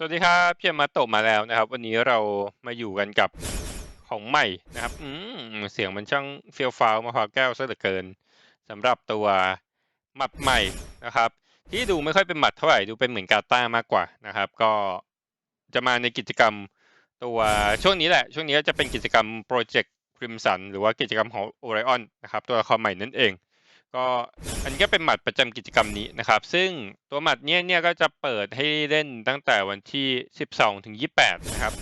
สวัสดีครับพี่มาโตมาแล้วนะครับ วันนี้เรามาอยู่กันกับของใหม่นะครับ อืมเสียงมันช่างเฟี้ยวฟ้าวมาพร้าแก้วซะเหลือเกินสำหรับตัวหมัดใหม่นะครับ ที่ดูไม่ค่อยเป็นหมัดเท่าไหร่ดูเป็นเหมือนกาต้ามากกว่านะครับ ก็จะมาในกิจกรรมตัวช่วงนี้แหละ ช่วงนี้ก็จะเป็นกิจกรรมโปรเจกต์คริมสันหรือว่ากิจกรรมของโอไรออนนะครับ ตัวละครใหม่นั่นเอง ก็อันนี้ก็เป็นหมัดประจำกิจกรรมนี้นะครับ ซึ่งตัวหมัดเนี้ยเนี่ยก็จะเปิดให้เล่นตั้งแต่วันที่ 12 ถึง 28 นะครับ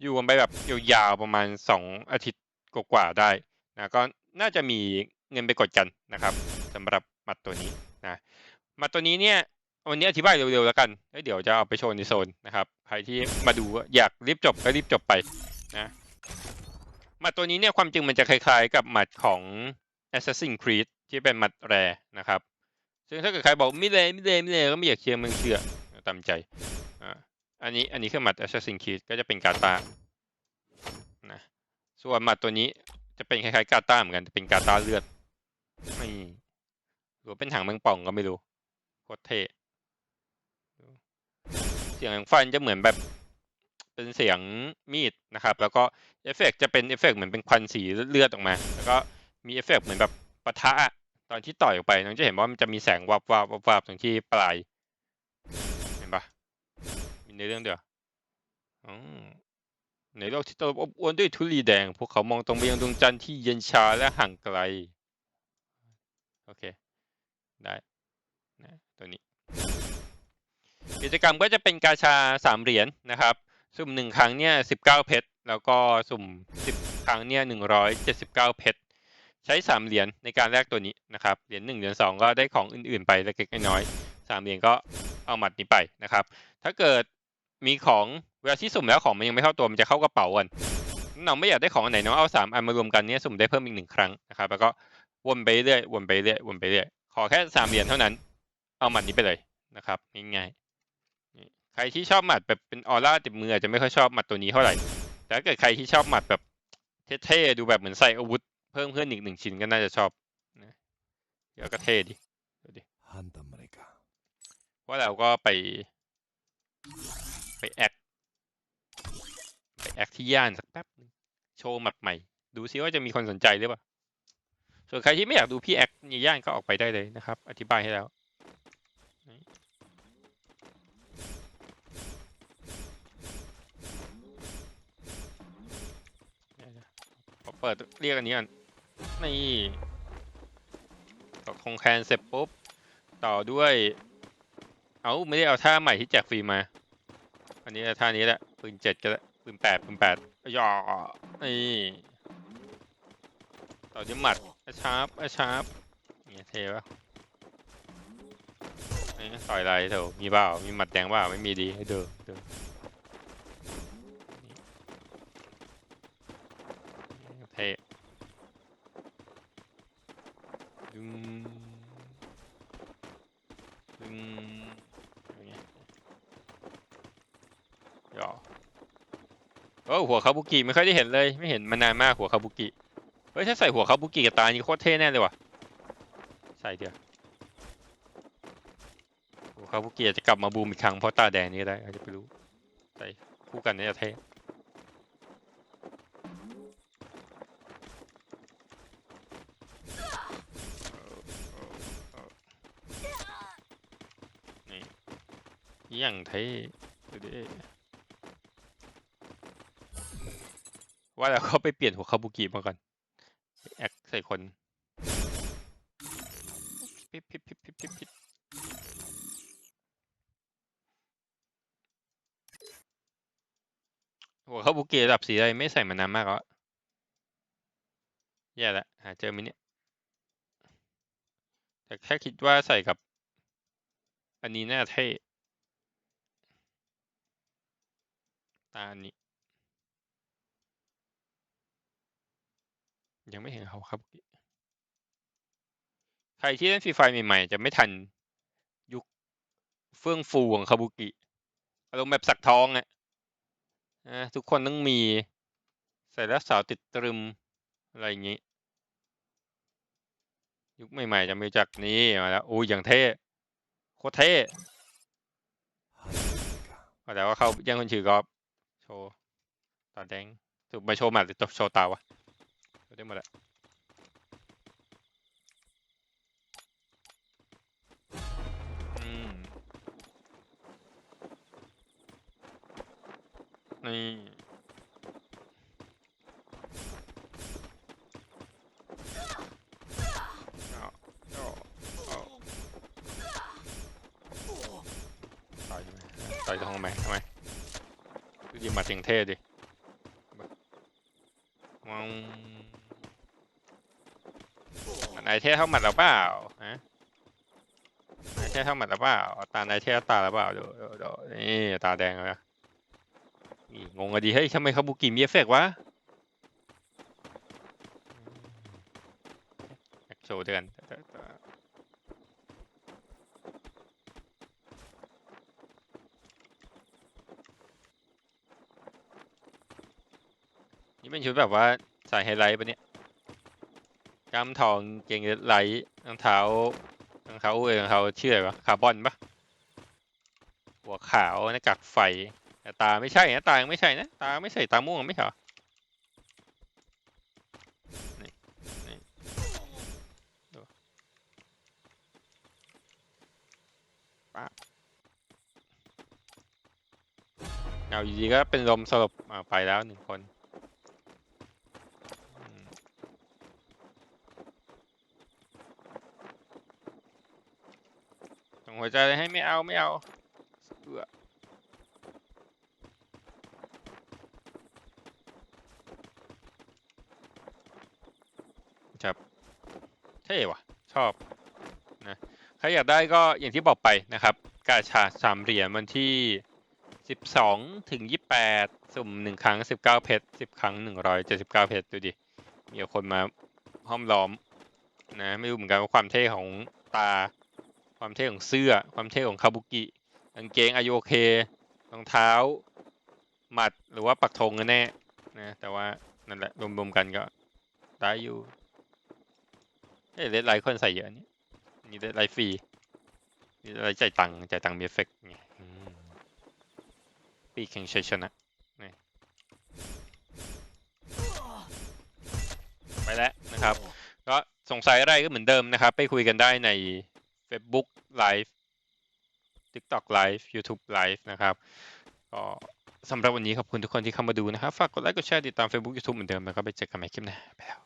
อยู่กันไปแบบยาวๆประมาณ 2 อาทิตย์กว่าๆได้นะก็น่าจะมีเงินไปกดกันนะครับสำหรับหมัดตัวนี้นะหมัดตัวนี้เนี่ยวันนี้อธิบายเร็วๆแล้วกันแล้วเดี๋ยวจะเอาไปโชว์ในโซนนะครับใครที่มาดูอยากรีบจบก็รีบจบไปนะหมัดตัวนี้เนี่ยความจริงมันจะคล้ายๆ กับหมัดของ Assassin's Creed ที่เป็นมัดแรนะครับ ซึ่งถ้าเกิดใครบอกไม่เลยไม่เลยไม่เลยก็ไม่อยากเชื่อมึงเชื่อตามใจอ่าอันนี้อันนี้คือมัด Assassin's Creed ก็จะเป็นกาตานะส่วนมัดตัวนี้จะเป็นคล้ายๆกาตาเหมือนกันแต่เป็นกาตาเลือดไม่หรือเป็นถังแมงป่องก็ไม่รู้โคตรเท่เสียงฟันจะเหมือนแบบเป็นเสียงมีดนะครับ แล้วก็เอฟเฟกต์จะเป็นเอฟเฟกต์เหมือนเป็นควันสีเลือดออกมา แล้วก็มีเอฟเฟกต์เหมือนแบบปะทะ ตอนที่ต่อยออกไปน้องจะเห็นว่ามันจะมีแสงวับวับวับวับตรงที่ปลาย เห็นปะมีในเรื่องเดียวในโลกที่ตลบอบอวนด้วยธุลีแดง พวกเขามองตรงไปยังดวงจันทร์ที่เย็นชาและห่างไกล โอเค ได้นะตัวนี้ กิจกรรมก็จะเป็นกาชาสามเหรียญนะครับ สุ่มหนึ่งครั้งเนี่ยสิบเก้าเพชร แล้วก็สุ่มสิบครั้งเนี่ยหนึ่งร้อยเจ็ดสิบเก้าเพชร ใช้สามเหรียญในการแลกตัวนี้นะครับเหรียญหนึ่งเหรียญสองก็ได้ของอื่นๆไปเล็กๆน้อยๆสามเหรียญก็เอาหมัดนี้ไปนะครับ ถ้าเกิดมีของเวลาที่สุ่มแล้วของมันยังไม่เข้าตัวมันจะเข้ากระเป๋าก่อนน้องไม่อยากได้ของอันไหนน้องเอาสามอันมารวมกันเนี่ยสุ่มได้เพิ่มอีกหนึ่งครั้งนะครับ แล้วก็วนไปเรื่อยวนไปเรื่อยวนไปเรื่อยขอแค่สามเหรียญเท่านั้น เอาหมัดนี้ไปเลยนะครับง่ายๆนี่ใครที่ชอบหมัดแบบเป็นออร่าติดมืออาจจะไม่ค่อยชอบหมัดตัวนี้เท่าไหร่แต่ถ้าเกิดใครที่ชอบหมัดแบบเท่ๆดูแบบเหมือนใส่อาวุธ เพิ่มเพื่อนอีกหนึ่งชิ้นก็น่าจะชอบเดี๋ยวก็เท่ดีดูดิว่าเราก็ไป ไปแอคไปแอคที่ย่านสักแป๊บนึงโชว์แมปใหม่ ดูซิว่าจะมีคนสนใจหรือเปล่า ส่วนใครที่ไม่อยากดูพี่แอคในย่านก็ออกไปได้เลยนะครับ อธิบายให้แล้วเปิดเรียกอันนี้ก่อน นี่ตอกคงแคนเสร็จปุ๊บ ต่อด้วย เอาไม่ได้เอาท่าใหม่ที่แจกฟรีมา อันนี้ท่านี้แหละปืนเจ็ดก็แล้วปืนแปดปืนแปดย่อนี่ต่อด้วยหมัดอาชาร์ปอาชาร์ปเนี่ยเท่ปะนี่ต่อยอะไรเถอะมีเปล่ามีหมัดแดงเปล่าไม่มีดีให้ดูดูนี่เท่ดึ งดึงอย่างเงี้ยย่อโอ้หัวคาบุกิไม่ค่อยได้เห็นเลย ไม่เห็นมานานมากหัวคาบุกิเฮ้ยถ้าใส่หัวคาบุกิกับตานี่โคตรเท่แน่เลยว่ะใส่เดียวหัวคาบุกิอาจจะกลับมาบูมอีกครั้งเพราะตาแดงนี้ได้อาจจะไปรู้ใส่คู่กันนี่จะเท่นี่ อย่างเท่ดูดิว่าแล้วเขาไปเปลี่ยนหัวคาบุกิมาก่อนแอคใส่คนพิบพิบพิบพิบพิบพิบหัวคาบุกิระดับสีอะไรไม่ใส่มานานมากแล้วอแย่ละหาเจอไหมเนี่ยแต่แค่คิดว่าใส่กับ อันนี้น่าเท่ ตานิยังไม่เห็นเขาครับ ใครที่เล่นฟรีไฟใหม่ๆ จะไม่ทันยุคเฟื่องฟูของคาบุกิอารมณ์แบบสักทองอะ่ะทุกคนต้องมี ใส่แล้วสาวติดตรึม อะไรอย่างนี้ ยุคใหม่ๆ จะมีจากนี้มาแล้วอู้อย่างเท่โคตรเท่แต่ว่าเขาแยังคนชื่อกอบ โชว์ตาแดงถูกมาโชว์หมัดหรือโชว์ตาวะโชว์ได้หมดแหละอืมนี่เอาเอาเอาต่อยทำไมต่อยตรงทำไมทำไม ยิงมัดเสียงเท่ดิมองมันไอเท่เท่าหมัดเราเปล่าฮะไอเท่เท่าหมัดเราเปล่าตาไอเท่ตาเราเปล่าดูดูดูนี่ตาแดงเลยนะนี่งงอะดีเฮ้ยทำไมคาบุกิมีเอฟเฟกต์วะโชว์เด้วยกันแต่แต่นี่ เป็นชุดแบบว่าใส่ไฮไลท์ปะเนี่ยกล้ามทองเกงไลท์รองเท้ารองเท้าเอยรองเท้าเชื่ออะไรวะคาร์บอนปะหัวขาวหน้ากากไฟแต่ตาไม่ใช่นะตายังไม่ใช่นะตาไม่ใส่ตาม่วงไม่ใช่เหรอเอาอยู่ดีก็เป็นลมสลบไปแล้วหนึ่งคนอืมส่ง หัวใจให้ไม่เอาไม่เอาเอื้อครับเท่ว่ะ ชอบนะใครอยากได้ก็อย่างที่บอกไปนะครับ กาชาสามเหรียญวันที่สิบสองถึงยี่แปดสุ่มหนึ่งครั้งสิบเก้าเพชรสิบครั้งหนึ่งร้อยเจ็ดสิบเก้าเพชรดูดิ มีคนมาห้อมล้อมนะไม่รู้เหมือนกันว่าความเท่ของตา ความเท่ของเสื้อ ความเท่ของคาบุกิกางเกงอายโอเครองเท้า หมัดหรือว่าปักธงกันแน่นะแต่ว่านั่นแหละรวมๆกันก็ได้อยู่เอ้ยเลดไลท์คนใส่เยอะนี่นี่เลดไลท์ฟรีนี่เลดไลท์จ่ายตังค์จ่ายตังค์มีเอฟเฟกต์ไงปีกแข่งชัยชนะนี่ไปแล้วนะครับ ก็สงสัยอะไรก็เหมือนเดิมนะครับ ไปคุยกันได้ใน Facebook Live TikTok Live YouTube Live นะครับก็สำหรับวันนี้ขอบคุณทุกคนที่เข้ามาดูนะครับ ฝากกดไลค์กดแชร์ติดตาม Facebook YouTube เหมือนเดิมแล้วก็ไปเจอกันใหม่คลิปหน้าไปแล้ว